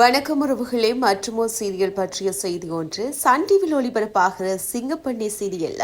வணக்கம் உறவுகளே மற்றுமோ சீரியல் பற்றிய செய்தி ஒன்று. சன் டிவியில் ஒளிபரப்பாகிற சிங்கப்பண்ணி சீரியல்ல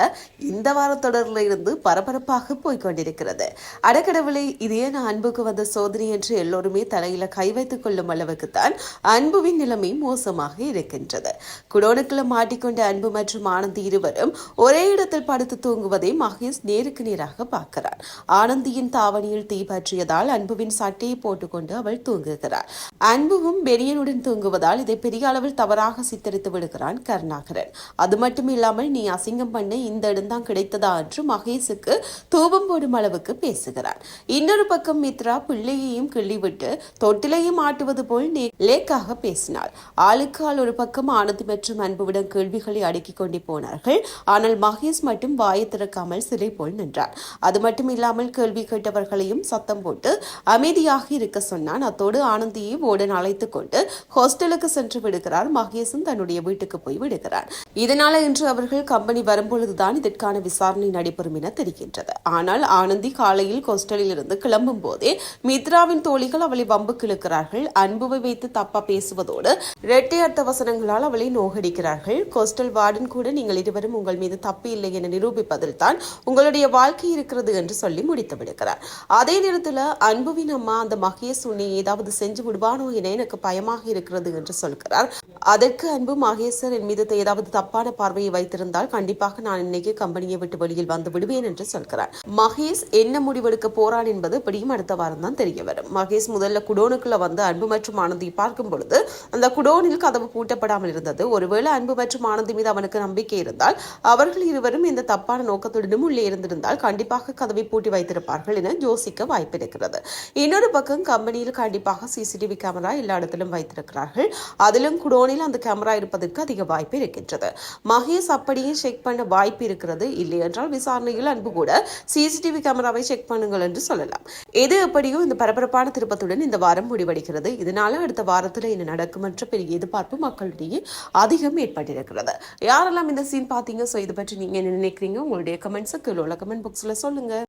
இந்த வார தொடரில் இருந்து பரபரப்பாக போய்கொண்டிருக்கிறது அடக்கடவுளை இது ஏன் அன்புக்கு வந்த சோதனை என்று எல்லோருமே தலையில கை வைத்துக் கொள்ளும் அளவுக்குத்தான் அன்புவின் நிலைமை மோசமாக இருக்கின்றது. குடோனுக்குள்ள மாட்டிக்கொண்ட அன்பு மற்றும் ஆனந்தி இருவரும் ஒரே இடத்தில் படுத்து தூங்குவதை மகேஷ் நேருக்கு நேராக பார்க்கிறார். ஆனந்தியின் தாவணியில் தீ பற்றியதால் அன்புவின் சட்டையை போட்டுக்கொண்டு அவள் தூங்குகிறார். அன்புவும் பெரியனுடன் தூங்குவதால் இதை பெரிய அளவில் தவறாக சித்தரித்து விடுகிறான் கருணாகரன். அது மட்டும் இல்லாமல் நீ அசிங்கம் பண்ண இந்த இடம்தான் கிடைத்ததா என்று மகேஷுக்கு தூபம் போடும் அளவுக்கு பேசுகிறான். இன்னொரு பக்கம் மித்ரா பிள்ளையையும் கிள்ளிவிட்டு தொட்டிலையும் ஆட்டுவது போல் லேக்காக பேசினாள். ஆளுக்கு ஆள் ஒரு பக்கம் ஆனந்தி மற்றும் அன்புவிடம் கேள்விகளை அடுக்கி கொண்டு போனார்கள். ஆனால் மகேஷ் மட்டும் வாயை திறக்காமல் சிலை போல் நின்றார் அது மட்டும் இல்லாமல் கேள்வி கேட்டவர்களையும் சத்தம் போட்டு அமைதியாக இருக்க சொன்னான். அத்தோடு ஆனந்தியை ஓடன் அழைத்துக் கொண்டு ஹாஸ்டலுக்கு சென்று விடுகிறார். மகேசன் தன்னுடைய வீட்டுக்கு போய் விடுகிறார். இதனால இன்று அவர்கள் கம்பெனி வரும்பொழுதுதான் இதற்கான விசாரணை நடைபெறும் என தெரிகின்றது. ஆனால் ஆனந்தி காலையில் ஹாஸ்டலில் இருந்து கிளம்பும் போதே மித்ராவின் தோழிகள் அவளை வம்பு கிழக்கிறார்கள். அன்புவை வைத்து தப்பா பேசுவதோடு இரட்டை அர்த்த வசனங்களால் அவளை நோகடிக்கிறார்கள். ஹாஸ்டல் வார்டன் கூட நீங்கள் இருவரும் உங்கள் மீது தப்பு இல்லை என நிரூபிப்பதில் தான் உங்களுடைய வாழ்க்கை இருக்கிறது என்று சொல்லி முடித்து விடுகிறார். அதே நேரத்தில் அன்புவின் அம்மா அந்த மகேஷ் உன்னை ஏதாவது செஞ்சு விடுவானோ என எனக்கு பயமா அதிகமாக இருக்கிறது என்று சொல்கிறார். அதற்கு அன்பு மகேசர் என் மீது ஏதாவது தப்பான பார்வையை வைத்திருந்தால் கண்டிப்பாக நான் இன்னைக்கு கம்பெனியை விட்டு வெளியில் வந்து விடுவேன் என்று சொல்கிறார். மகேஷ் என்ன முடிவெடுக்க போறான் என்பது இப்படியும் அடுத்த வாரம் தான் தெரிய வரும். மகேஷ் முதல்ல குடோனுக்குள்ள வந்து அன்பு மற்றும் ஆனந்தி பார்க்கும் பொழுது அந்த குடோனில் கதவு பூட்டப்படாமல் இருந்தது. ஒருவேளை அன்பு மற்றும் ஆனந்தி மீது அவனுக்கு நம்பிக்கை இருந்தால் அவர்கள் இருவரும் இந்த தப்பான நோக்கத்துடனும் உள்ளே இருந்திருந்தால் கண்டிப்பாக கதவை பூட்டி வைத்திருப்பார்கள் என யோசிக்க வாய்ப்பு இருக்கிறது இன்னொரு பக்கம் கம்பெனியில் கண்டிப்பாக சிசிடிவி கேமரா எல்லா இடத்திலும் வைத்து வைத்திருக்கிறார்கள். அதிலும் குடோனில் அந்த கேமரா இருப்பதற்கு அதிக வாய்ப்பு இருக்கின்றது. மகேஷ் அப்படியே செக் பண்ண வாய்ப்பு இருக்கிறது இல்லை என்றால் விசாரணையில் அன்பு கூட சிசிடிவி கேமராவை செக் பண்ணுங்கள் என்று சொல்லலாம். எது எப்படியோ இந்த பரபரப்பான திருப்பத்துடன் இந்த வாரம் முடிவடைகிறது. இதனால அடுத்த வாரத்தில் என்ன நடக்கும் என்ற பெரிய எதிர்பார்ப்பு மக்களிடையே அதிகம் ஏற்பட்டிருக்கிறது. யாரெல்லாம் இந்த சீன் பார்த்தீங்க? ஸோ இது பற்றி நீங்க என்ன நினைக்கிறீங்க? உங்களுடைய கமெண்ட்ஸை கீழே உள்ள கமெண்ட் பாக்ஸில் சொல்லுங்க.